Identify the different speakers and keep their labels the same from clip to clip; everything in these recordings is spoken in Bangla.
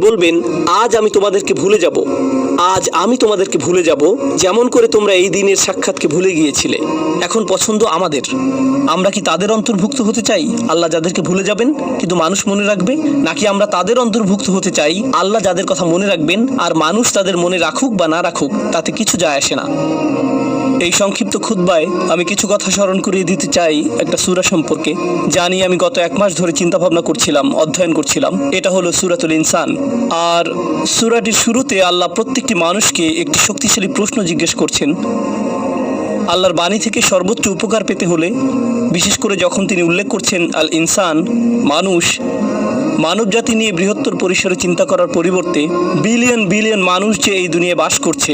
Speaker 1: বলবেন, আজ আমি তোমাদেরকে ভুলে যাব। আজ আমি তোমাদেরকে ভুলে যাব, যেমন করে তোমরা এই দিনের সাক্ষাৎকে ভুলে গিয়েছিলে। এখন পছন্দ আমাদের। আমরা কি তাদের অন্তর্ভুক্ত হতে চাই? আল্লাহ যাদেরকে ভুলে যাবেন, কিন্তু মানুষ মনে রাখবে? নাকি আমরা তাদের অন্তর্ভুক্ত হতে চাই? আল্লাহ যাদের কথা মনে রাখবেন, আর মানুষ তাদের মনে রাখুক বা না রাখুক, তাতে কিছু যায় আসে না। এই সংক্ষিপ্ত খুদ্বায় আমি কিছু কথা স্মরণ করিয়ে দিতে চাই একটা সুরা সম্পর্কে, যা নিয়ে আমি গত এক মাস ধরে চিন্তা ভাবনা করছিলাম, অধ্যয়ন করছিলাম। এটা হলো সুরাতুল ইনসান। আর সুরাটির শুরুতে আল্লাহ প্রত্যেকটি মানুষকে একটি শক্তিশালী প্রশ্ন জিজ্ঞেস করছেন। আল্লাহর বাণী থেকে সর্বোচ্চ উপকার পেতে হলে, বিশেষ করে যখন তিনি উল্লেখ করছেন আল ইনসান মানুষ মানবজাতি নিয়ে বৃহত্তর পরিসরে চিন্তা করার পরিবর্তে বিলিয়ন বিলিয়ন মানুষ যে এই দুনিয়ায় বাস করছে,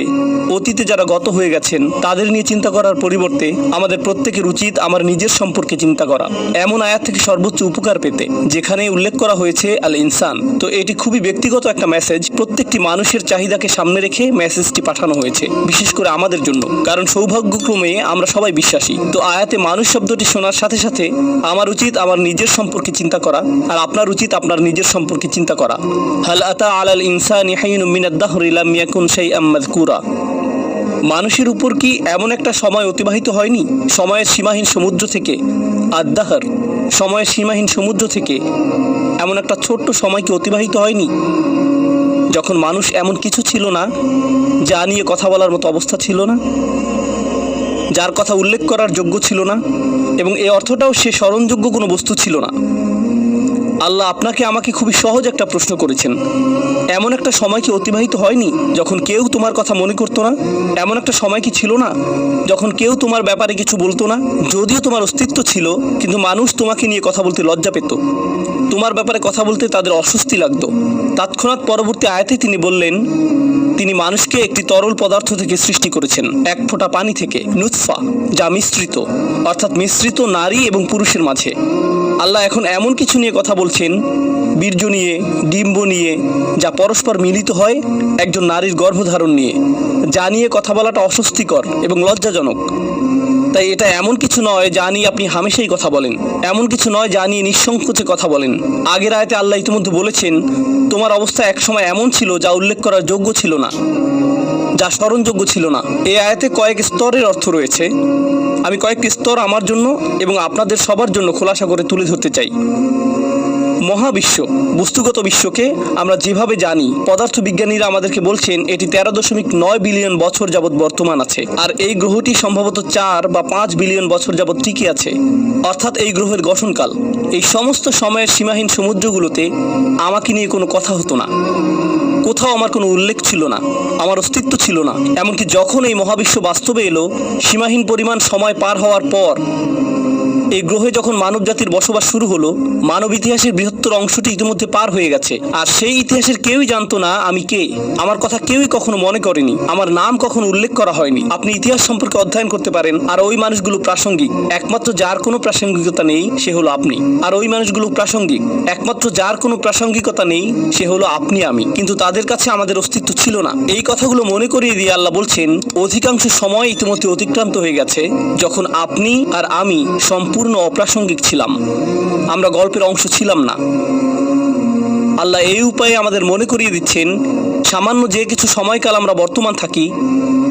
Speaker 1: অতীতে যারা গত হয়ে গেছেন, তাদের নিয়ে চিন্তা করার পরিবর্তে আমাদের প্রত্যেকের উচিত আমার নিজের সম্পর্কে চিন্তা করা। এমন আয়াত থেকে সর্বোচ্চ উপকার পেতে, যেখানে উল্লেখ করা হয়েছে আল ইনসান তো এটি খুবই ব্যক্তিগত একটা মেসেজ প্রত্যেকটি মানুষের চাহিদাকে সামনে রেখে মেসেজটি পাঠানো হয়েছে, বিশেষ করে আমাদের জন্য। কারণ সৌভাগ্যক্রমে আমরা সবাই বিশ্বাসী। তো আয়াতে মানুষ শব্দটি শোনার সাথে সাথে আমার উচিত আমার নিজের সম্পর্কে চিন্তা করা, আর আপনার উচিত আপনার নিজের সম্পর্কে চিন্তা করা। হাল আতা আলাল ইনসানি ইয়াকুন শাইআম মাযকুরা। মানুষের উপর কি এমন একটা সময় অতিবাহিত হয়নি? সময়ের সীমাহীন সমুদ্র থেকে। আদাহার সময়ের সীমাহীন সমুদ্র থেকে। এমন একটা ছোট্ট সময় কি অতিবাহিত হয়নি? যখন মানুষ এমন কিছু ছিল না, যা নিয়ে কথা বলার মতো অবস্থা ছিল না, যার কথা উল্লেখ করার যোগ্য ছিল না, এবং এই অর্থটাও সে স্মরণযোগ্য কোনো বস্তু ছিল না। আল্লাহ আপনাকে আমাকে খুবই সহজ একটা প্রশ্ন করেছেন। এমন একটা সময় কি অতিবাহিত হয়নি যখন কেউ তোমার কথা মনে করতো না? এমন একটা সময় কি ছিল না যখন কেউ তোমার ব্যাপারে কিছু বলতো না? যদিও তোমার অস্তিত্ব ছিল, কিন্তু মানুষ তোমাকে নিয়ে কথা বলতে লজ্জা পেত। তোমার ব্যাপারে কথা বলতে তাদের অস্বস্তি লাগতো। তৎক্ষণাৎ পরবর্তী আয়াতে তিনি বললেন, তিনি মানুষকে একটি তরল পদার্থ থেকে সৃষ্টি করেছেন, এক ফোঁটা পানি থেকে, নুৎফা, যা মিশ্রিত, অর্থাৎ মিশ্রিত নারী এবং পুরুষের মাঝে। আল্লাহ এখন এমন কিছু নিয়ে কথা বলছেন, বীর্য নিয়ে, ডিম্ব নিয়ে, যা পরস্পর মিলিত হয় একজন নারীর গর্ভধারণ নিয়ে, যা নিয়ে কথা বলাটা অস্বস্তিকর এবং লজ্জাজনক। তাই এটা এমন কিছু নয় যা নিয়ে আপনি হামেশাই কথা বলেন। এমন কিছু নয় যা নিয়ে নিঃসংকোচে কথা বলেন। আগের আয়তে আল্লাহ ইতিমধ্যে বলেছেন, তোমার অবস্থা একসময় এমন ছিল যা উল্লেখ করার যোগ্য ছিল না, যা স্মরণযোগ্য ছিল না। এই আয়াতে কয়েক স্তরের অর্থ রয়েছে। আমি কয়েকটি স্তর আমার জন্য এবং আপনাদের সবার জন্য খোলাসা করে তুলে ধরতে চাই। মহাবিশ্ব, বস্তুগত বিশ্বকে আমরা যেভাবে জানি পদার্থ বিজ্ঞানীরা আমাদেরকে বলছেন এটি তেরো দশমিক নয় বিলিয়ন বছর যাবৎ বর্তমান আছে। আর এই গ্রহটি সম্ভবত চার বা পাঁচ বিলিয়ন বছর যাবৎ টিকে আছে। অর্থাৎ এই গ্রহের গঠনকাল, এই সমস্ত সময়ের সীমাহীন সমুদ্রগুলোতে আমাকে নিয়ে কোনো কথা হতো না। কোথাও আমার কোনো উল্লেখ ছিল না, আমার অস্তিত্ব ছিল না। এমনকি যখন এই মহাবিশ্ব বাস্তবে এলো, সীমাহীন পরিমাণ সময় পার হওয়ার পর এই গ্রহে যখন মানব জাতির বসবাস শুরু হলো মানব ইতিহাসের বৃহত্তর অংশটি ইতিমধ্যে পার হয়ে গেছে। আর সেই ইতিহাসের কেউই জানতো না আমি কে। আমার কথা কেউই কখনো মনে করেনি। আমার নাম কখনো উল্লেখ করা হয়নি। আপনি ইতিহাস সম্পর্কে অধ্যয়ন করতে পারেন, আর ওই মানুষগুলো প্রাসঙ্গিক। একমাত্র যার কোনো প্রাসঙ্গিকতা নেই, সে হলো আপনি। আর ওই মানুষগুলো প্রাসঙ্গিক। একমাত্র যার কোনো প্রাসঙ্গিকতা নেই, সে হলো আপনি আমি। কিন্তু তাদের কাছে আমাদের অস্তিত্ব ছিল না। এই কথাগুলো মনে করিয়ে দিয়ে আল্লাহ বলছেন, অধিকাংশ সময় ইতিমধ্যে অতিক্রান্ত হয়ে গেছে, যখন আপনি আর আমি সম্পূর্ণ অপ্রাসঙ্গিক ছিলাম। আমরা গল্পের অংশ ছিলাম না। আল্লাহ এই উপায়ে আমাদের মনে করিয়ে দিচ্ছেন, সামান্য যে কিছু সময়কাল আমরা বর্তমান থাকি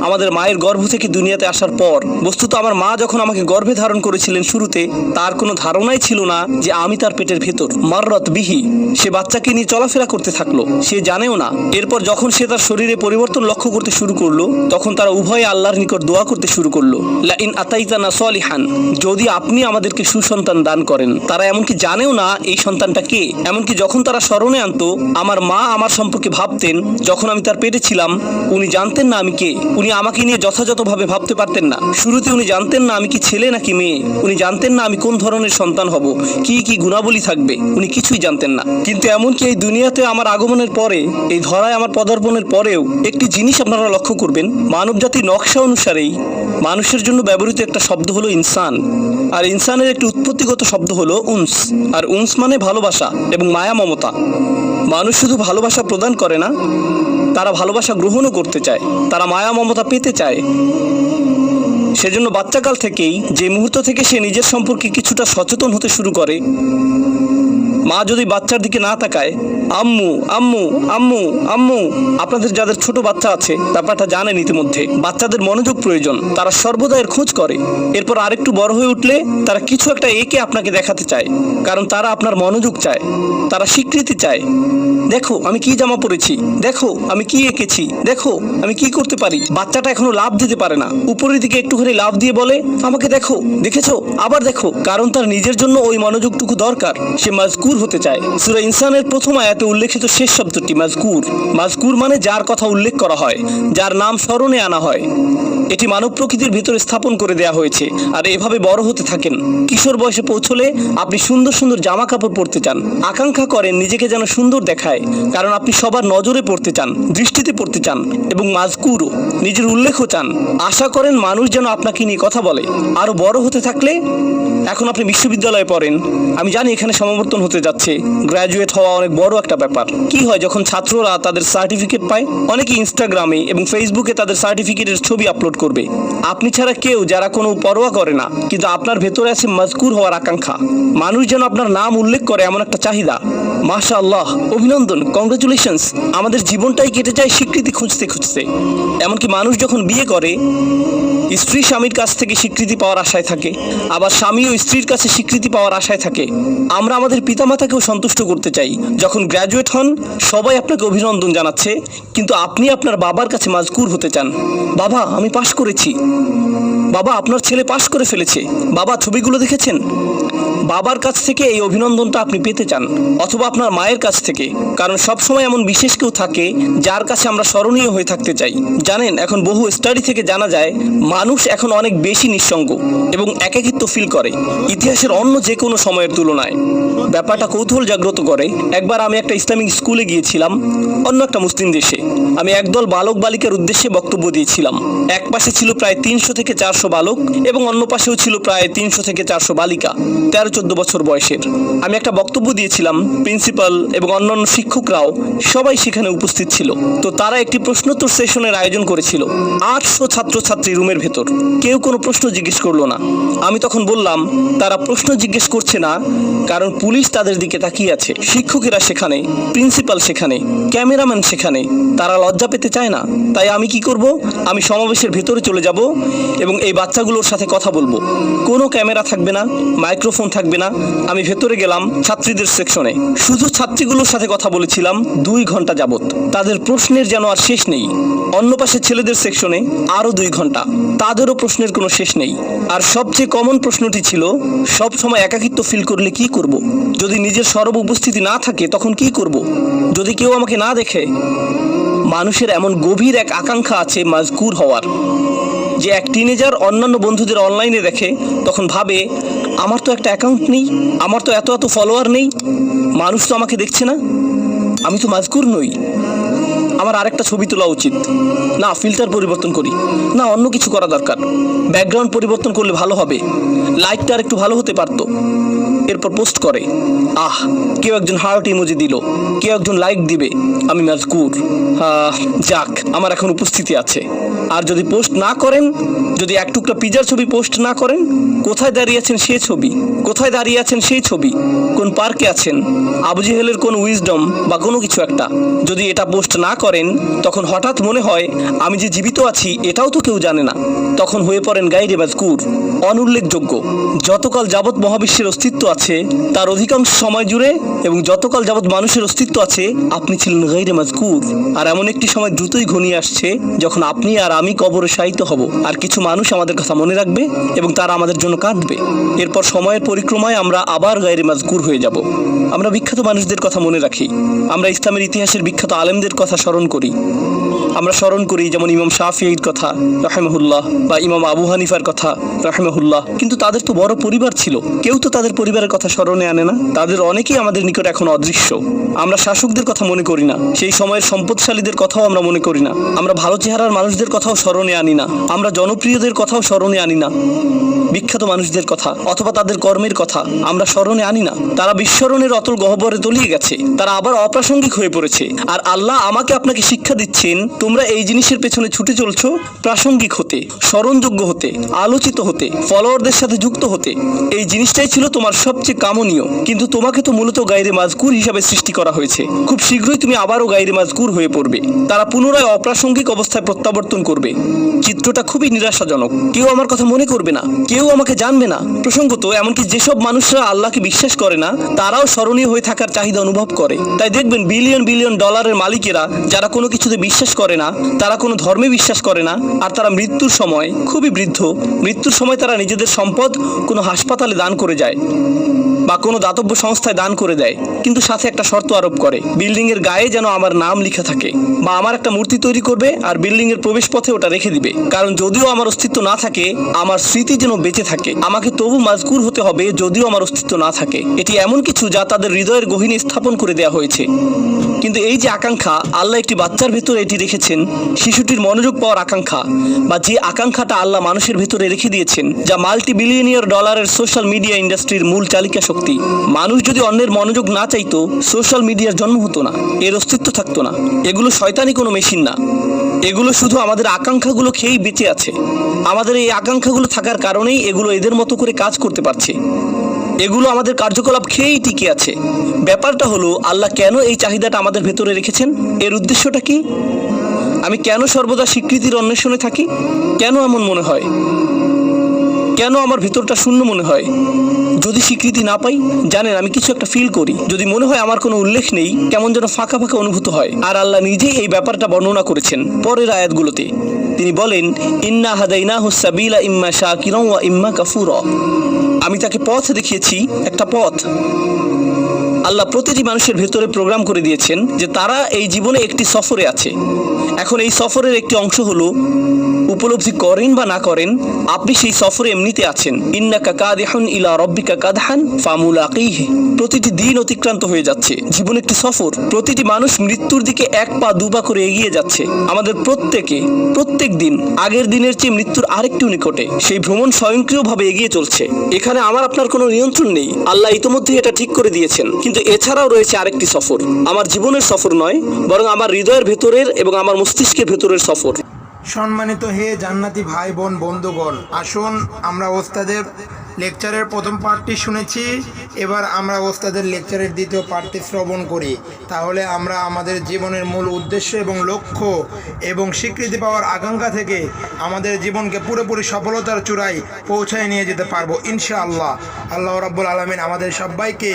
Speaker 1: আমাদের মায়ের গর্ভ থেকে দুনিয়াতে আসার পর, বস্তুত আমার মা যখন আমাকে গর্ভে ধারণ করেছিলেন শুরুতে, তার কোনো ধারণাই ছিল না যে আমি তার পেটের ভেতর মাররত বিহি, সে বাচ্চাকে নিয়ে চলাফেরা করতে থাকল। সে জানেও না। এরপর যখন সে তার শরীরে পরিবর্তন লক্ষ্য করতে শুরু করল, তখন তারা উভয়ে আল্লাহর নিকট দোয়া করতে শুরু করল। লা ইন আতাইতানা সলিহান। যদি আপনি আমাদেরকে সুসন্তান দান করেন, তারা এমনকি জানেও না এই সন্তানটা কে। এমনকি যখন তারা স্মরণে আনতো, আমার মা আমার সম্পর্কে ভাবতেন, যখন আমি তার পেটে ছিলাম, উনি জানতেন না আমি কে। উনি আমাকে নিয়ে যথাযথভাবে ভাবতে পারতেন না। শুরুতে উনি জানতেন না আমি কি ছেলে নাকি মেয়ে। উনি জানতেন না আমি কোন ধরনের সন্তান হব, কি কি গুণাবলী থাকবে। উনি কিছুই জানতেন না। কিন্তু এমনকি এই দুনিয়াতে আমার আগমনের পরে, এই ধরায় আমার পদার্পণের পরেও একটি জিনিস আপনারা লক্ষ্য করবেন, মানবজাতির নকশা অনুসারেই মানুষের জন্য ব্যবহৃত একটা শব্দ হলো ইনসান। আর ইনসানের একটি উৎপত্তিগত শব্দ হলো উন্স। আর উনস মানে ভালোবাসা এবং মায়া মমতা। মানুষ শুধু ভালোবাসা প্রদান করে না তারা ভালোবাসা গ্রহণও করতে চায়, তারা মায়া মমতা পেতে চায়। সেজন্য বাচ্চাকাল থেকেই যে মুহূর্ত থেকে সে নিজের সম্পর্কে কিছুটা সচেতন হতে শুরু করে। মা যদি বাচ্চার দিকে না তাকায়, আম্মু আম্মু আম্মু আম্মু, আপনাদের যাদের ছোট বাচ্চা আছে, ব্যাপারটা জানেন ইতিমধ্যে। বাচ্চাদের মনোযোগ প্রয়োজন, তারা সর্বদা এর খোঁজ করে। এরপর আরেকটু বড় হয়ে উঠলে, তারা কিছু একটা এঁকে আপনাকে দেখাতে চায়, কারণ তারা আপনার মনোযোগ চায়, তারা স্বীকৃতি চায়। দেখো, আমি কি জামা পরেছি, দেখো, আমি কি এঁকেছি, দেখো, আমি কি করতে পারি। বাচ্চাটা এখনও লাভ দিতে পারে না, উপরের দিকে একটুখানি লাভ দিয়ে বলে, আমাকে দেখো, দেখেছ? আবার দেখো। কারণ তার নিজের জন্য ওই মনোযোগটুকু দরকার। সে মাজকুর হতে চায়। সুরা ইনসানের প্রথম আয়াতে উল্লেখিত শেষ শব্দটি মাজকুর। মাজকুর মানে যার কথা উল্লেখ করা হয়, যার নাম স্মরণে আনা হয়। এটি মানব প্রকৃতির ভিতরে স্থাপন করে দেয়া হয়েছে, আর এভাবে বড় হতে থাকেন। কিশোর বয়সে পৌঁছলে আপনি সুন্দর সুন্দর জামা কাপড় পরতে চান। আকাঙ্ক্ষা করেন নিজেকে যেন সুন্দর দেখায়, কারণ আপনি সবার নজরে পড়তে চান, দৃষ্টিতে পড়তে চান, এবং মাজকুরও। নিজের উল্লেখও চান। আশা করেন মানুষ যেন আপনাকে নিয়ে কথা বলে। আরও বড় হতে থাকলে এখন আপনি বিশ্ববিদ্যালয়ে পড়েন। আমি জানি এখানে সমাবর্তন হতে যাচ্ছে। গ্র্যাজুয়েট হওয়া অনেক বড় একটা ব্যাপার। কি হয়, যখন ছাত্ররা তাদের সার্টিফিকেট পায়, অনেকে ইনস্টাগ্রামে এবং ফেসবুকে তাদের সার্টিফিকেটের ছবি আপলোড করবে। আপনি ছাড়া কেউ, যারা কোনো পরোয়া করে না, কিন্তু আপনার ভেতরে আছে মজকুর হওয়ার আকাঙ্ক্ষা। মানুষ যেন আপনার নাম উল্লেখ করে এমন একটা চাহিদা। মাশা আল্লাহ অভিনন্দন কংগ্রেচুলেশনস আমাদের জীবনটাই কেটে যায় স্বীকৃতি খুঁজতে খুঁজতে। এমনকি মানুষ যখন বিয়ে করে, স্ত্রী স্বামীর কাছ থেকে স্বীকৃতি পাওয়ার আশায় থাকে, আবার স্বামী ও স্ত্রীর কাছে স্বীকৃতি পাওয়ার আশায় থাকে। আমরা আমাদের পিতামাতাকেও সন্তুষ্ট করতে চাই। যখন গ্র্যাজুয়েট হন, সবাই আপনাকে অভিনন্দন জানাচ্ছে, কিন্তু আপনি আপনার বাবার কাছে মাজকুর হতে চান। বাবা, আমি পাশ করেছি। বাবা, আপনার ছেলে পাশ করে ফেলেছে। বাবা, ছবিগুলো দেখেছেন? বাবার কাছ থেকে এই অভিনন্দনটা আপনি পেতে চান। অথবা আপনার মায়ের কাছ থেকে, কারণ সবসময় এমন বিশেষ কেউ থাকে যার কাছে আমরা স্মরণীয় হয়ে থাকতে চাই। জানেন, এখন বহু স্টাডি থেকে জানা যায়, মানুষ এখন অনেক বেশি নিঃসঙ্গ এবং একাকিত্ব ফিল করে। ইতিহাসের অন্য যে কোনো সময়ের তুলনায়। ব্যাপারটা কৌতূহল জাগ্রত করে, একবার আমি একটা ইসলামিক স্কুলে গিয়েছিলাম, অন্য একটা মুসলিম দেশে। আমি একদল বালক বালিকার উদ্দেশ্যে বক্তব্য দিয়েছিলাম। এক পাশে ছিল প্রায় তিনশো থেকে চারশো বালক এবং অন্য পাশেও ছিল প্রায় তিনশো থেকে চারশো বালিকা, তেরো চোদ্দ বছর বয়সের। আমি একটা বক্তব্য দিয়েছিলাম প্রিন্সিপাল এবং অন্যান্য শিক্ষকরাও সবাই সেখানে উপস্থিত ছিল। তো তারা একটি প্রশ্নোত্তর সেশনের আয়োজন করেছিল আটশো ছাত্রছাত্রী রুমের ভেতর। কেউ কোনো প্রশ্ন জিজ্ঞেস করল না। আমি তখন বললাম, তারা প্রশ্ন জিজ্ঞেস করছে না, কারণ পুলিশ তাদের দিকে তাকিয়ে আছে। শিক্ষকেরা সেখানে, প্রিন্সিপাল সেখানে, ক্যামেরাম্যান সেখানে। তারা লজ্জা পেতে চায় না। তাই আমি কি করব? আমি সমাবেশের ভেতরে চলে যাব এবং এই বাচ্চাগুলোর সাথে কথা বলব। কোনো ক্যামেরা থাকবে না, মাইক্রোফোন থাকবে না। আমি ভেতরে গেলাম ছাত্রীদের সেকশনে। শুধু ছাত্রীগুলোর সাথে কথা বলেছিলাম দুই ঘণ্টা যাবত তাদের প্রশ্নের যেন আর শেষ নেই। অন্য পাশে ছেলেদের সেকশনে আরও দুই ঘণ্টা। তাদেরও প্রশ্নের কোনো শেষ নেই। আর সবচেয়ে কমন প্রশ্নটি ছিল, সব সময় একাকিত্ব ফিল করলে কি করব। যদি নিজের সরব উপস্থিতি না থাকে, তখন কি করব। যদি কেউ আমাকে না দেখে, মানুষের এমন গভীর এক আকাঙ্ক্ষা আছে মাজকুর হওয়ার। যে এক টিনেজার অন্যান্য বন্ধুদের অনলাইনে দেখে, তখন ভাবে, আমার তো একটা অ্যাকাউন্ট নেই, আমার তো এত এত ফলোয়ার নেই। মানুষ তো আমাকে দেখছে না। আমি তো মাজকুর নই। আমার আরেকটা ছবি তোলা উচিত। না ফিল্টার পরিবর্তন করি। না, অন্য কিছু করা দরকার। ব্যাকগ্রাউন্ড পরিবর্তন করলে ভালো হবে। লাইটটা আর একটু ভালো হতে পারতো। এরপর পোস্ট করে, আহ, কেউ একজন হার্ট ইমোজি দিল, কেউ একজন লাইক দিবে, আমি মাজকুর যাক, আমার এখন উপস্থিতি আছে। আর যদি পোস্ট না করেন, যদি এক টুকরা পিজার ছবি পোস্ট না করেন, কোথায় দাঁড়িয়ে আছেন সেই ছবি? কোথায় দাঁড়িয়ে আছেন সেই ছবি? কোন পার্কে আছেন? আবু জেহেলের কোন উইজডম বা কোনো কিছু একটা? যদি এটা পোস্ট না করেন, তখন হঠাৎ মনে হয়, আমি যে জীবিত আছি, এটাও তো কেউ জানে না। তখন হয়ে পড়েন গাইডে বাজকুর অনুল্লেখযোগ্য যতকাল যাবৎ মহাবিশ্বের অস্তিত্ব আছে, তার অধিকাংশ সময় জুড়ে এবং যতকাল যাবৎ মানুষের অস্তিত্ব আছে, আপনি ছিলেন গাইরে মাজকুর। আর এমন একটি সময় দ্রুতই ঘনিয়ে আসছে, যখন আপনি আর আমি কবরে শায়িত হব। আর কিছু মানুষ আমাদের কথা মনে রাখবে এবং তারা আমাদের জন্য কাঁদবে। এরপর সময়ের পরিক্রমায় আমরা আবার গাইরে মাজকুর হয়ে যাব। আমরা বিখ্যাত মানুষদের কথা মনে রাখি। আমরা ইসলামের ইতিহাসের বিখ্যাত আলেমদের কথা স্মরণ করি। আমরা স্মরণ করি যেমন ইমাম শাফির কথা, রাহেমহুল্লাহ, বা ইমাম আবু হানিফার কথা, রাহেমহুল্লাহ। কিন্তু তাদের তো বড় পরিবার ছিল। কেউ তো তাদের পরিবারের কথা স্মরণে আনে না। তাদের অনেকেই আমাদের নিকট এখন অদৃশ্য। আমরা শাসকদের কথা মনে করি না। সেই সময়ের সম্পদশালীদের কথাও আমরা মনে করি না। আমরা ভালো চেহারার মানুষদের কথাও স্মরণে আনি না। আমরা জনপ্রিয়দের কথাও স্মরণে আনি না। বিখ্যাত মানুষদের কথা অথবা তাদের কর্মের কথা আমরা স্মরণে আনি না। তারা বিস্মরণের অতল গহ্বরে তলিয়ে গেছে। তারা আবার অপ্রাসঙ্গিক হয়ে পড়েছে। আর আল্লাহ আমাকে আপনাকে শিক্ষা দিচ্ছেন, তোমরা এই জিনিসের পেছনে ছুটে চলছো প্রাসঙ্গিক হতে, স্মরণযোগ্য হতে, আলোচিত হতে, ফলোয়ারদের সাথে যুক্ত হতে। হতে। এই জিনিসটাই ছিল তোমার সবচেয়ে কামনীয়। কিন্তু তোমাকে তো মূলত গাইরে মাজকুর হিসাবে সৃষ্টি করা হয়েছে। খুব শীঘ্রই তুমি আবারও গাইরে মাজকুর হয়ে পড়বে। তারা পুনরায় অপ্রাসঙ্গিক অবস্থায় প্রত্যাবর্তন করবে। চিত্রটা খুবই নিরাশাজনক। কেউ আমার কথা মনে করবে না। কেউ আমাকে জানবে না। প্রসঙ্গত, এমনকি যেসব মানুষরা আল্লাহকে বিশ্বাস করে না, তারাও স্মরণীয় হয়ে থাকার চাহিদা অনুভব করে। তাই দেখবেন, বিলিয়ন বিলিয়ন ডলারের মালিকেরা, যারা কোনো কিছুতে বিশ্বাস করে না, তারা কোনো ধর্মে বিশ্বাস করে না, আর তারা মৃত্যুর সময় খুবই বৃদ্ধ। মৃত্যুর সময় তারা নিজেদের সম্পদ কোনো হাসপাতালে দান করে যায় বা কোনো দাতব্য সংস্থায় দান করে দেয়, কিন্তু সাথে একটা শর্ত আরোপ করে বিল্ডিং এর গায়ে যেন আমার নাম লেখা থাকে বা আমার একটা মূর্তি তৈরি করবে আর বিল্ডিং এর প্রবেশ পথে ওটা রেখে দিবে। কারণ যদিও আমার অস্তিত্ব না থাকে, আমার স্মৃতি যেন বেঁচে থাকে। আমাকে তবু মাজকুর হতে হবে যদিও আমার অস্তিত্ব না থাকে। এটি এমন কিছু যা তাদের হৃদয়ের গহীনে স্থাপন করে দেওয়া হয়েছে। কিন্তু এই যে আকাঙ্ক্ষা, আল্লাহ একটি বাচ্চার ভেতরে এটি রেখেছেন, শিশুটির মনোযোগ পাওয়ার আকাঙ্ক্ষা বা যে আকাঙ্ক্ষাটা আল্লাহ মানুষের ভেতরে রেখে দিয়েছেন, যা মাল্টি বিলিয়নিয়ার ডলারের সোশ্যাল মিডিয়া ইন্ডাস্ট্রির মূল চালিকা শক্তি। মানুষ যদি অন্যের মনোযোগ না চাইতো, সোশ্যাল মিডিয়ার জন্ম হতো না, এর অস্তিত্ব থাকতো না। এগুলো শয়তানি কোনো মেশিন না। এগুলো শুধু আমাদের আকাঙ্ক্ষাগুলো খেয়েই বেঁচে আছে। আমাদের এই আকাঙ্ক্ষাগুলো থাকার কারণেই এগুলো এদের মতো করে কাজ করতে পারছে। এগুলো আমাদের কার্যকলাপ খেয়েই টিকে আছে। ব্যাপারটা হলো, আল্লাহ কেন এই চাহিদাটা আমাদের ভেতরে রেখেছেন? এর উদ্দেশ্যটা কি? আমি কেন সর্বদা স্বীকৃতির অন্বেষণে থাকি? কেন এমন মনে হয়? কেন আমার ভিতরটা শূন্য মনে হয়? যদি স্বীকৃতি না পাই, জানেন, আমি কিছু একটা ফিল করি। যদি মনে হয় আমার কোনো উল্লেখ নেই, কেমন যেন ফাঁকা ফাঁকা অনুভূত হয়। আর আল্লাহ নিজেই এই ব্যাপারটা বর্ণনা করেছেন পরের আয়াতগুলোতে। তিনি বলেন, ইন্না হাদাইনা হুসাবিলা ইম্মা শাহ ইম্মা কাফুর। আমি তাকে পথ দেখিয়েছি, একটা পথ। আল্লাহ প্রতিটি মানুষের ভেতরে প্রোগ্রাম করে দিয়েছেন যে তারা এই জীবনে একটি সফরে আছে। এখন এই সফরের একটি অংশ হলো, উপলব্ধি করেন বা না করেন, আপনি সেই সফরে এমনিতে আছেন। ইন্নাকা কাদিহুন ইলা রব্বিকা কাদহান ফামুলাকিহি। প্রতিটি দিন অতিক্রান্ত হয়ে যাচ্ছে। জীবন একটি সফর। প্রতিটি মানুষ মৃত্যুর দিকে এক পা দু পা করে এগিয়ে যাচ্ছে। আমাদের প্রত্যেকে, প্রত্যেক দিন আগের দিনের চেয়ে মৃত্যুর আরেকটু নিকটে, সেই ভ্রমণ স্বয়ংক্রিয়ভাবে এগিয়ে চলছে। এখানে আমার আপনার কোনো নিয়ন্ত্রণ নেই। আল্লাহ ইতোমধ্যে এটা ঠিক করে দিয়েছেন। কিন্তু এছাড়াও রয়েছে আরেকটি সফর। আমার জীবনের সফর নয়, বরং আমার হৃদয়ের ভেতরের এবং আমার মস্তিষ্কের ভেতরের সফর।
Speaker 2: সম্মানিত হে জান্নাতি ভাই, বোন, বন্ধুগণ, আসুন আমরা ওস্তাদের লেকচারের প্রথম পার্টটি শুনেছি। এবার আমরা ওস্তাদের লেকচারের দ্বিতীয় পার্টটি শ্রবণ করি। তাহলে আমরা আমাদের জীবনের মূল উদ্দেশ্য এবং লক্ষ্য এবং স্বীকৃতি পাওয়ার আকাঙ্ক্ষা থেকে আমাদের জীবনকে পুরোপুরি সফলতার চূড়ায় পৌঁছায় নিয়ে যেতে পারব, ইনশাআল্লাহ। আল্লাহ রাব্বুল আলমিন আমাদের সবাইকে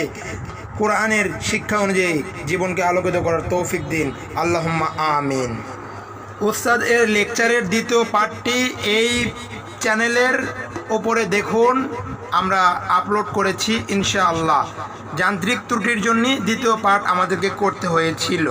Speaker 2: কোরআনের শিক্ষা অনুযায়ী জীবনকে আলোকিত করার তৌফিক দিন। আল্লাহ আমিন। উস্তাদ এর লেকচারের দ্বিতীয় পার্টটি এই চ্যানেলের ওপরে দেখুন। আমরা আপলোড করেছি ইনশাআল্লাহ। যান্ত্রিক ত্রুটির জন্য দ্বিতীয় পার্ট আমাদেরকে করতে হয়েছিল।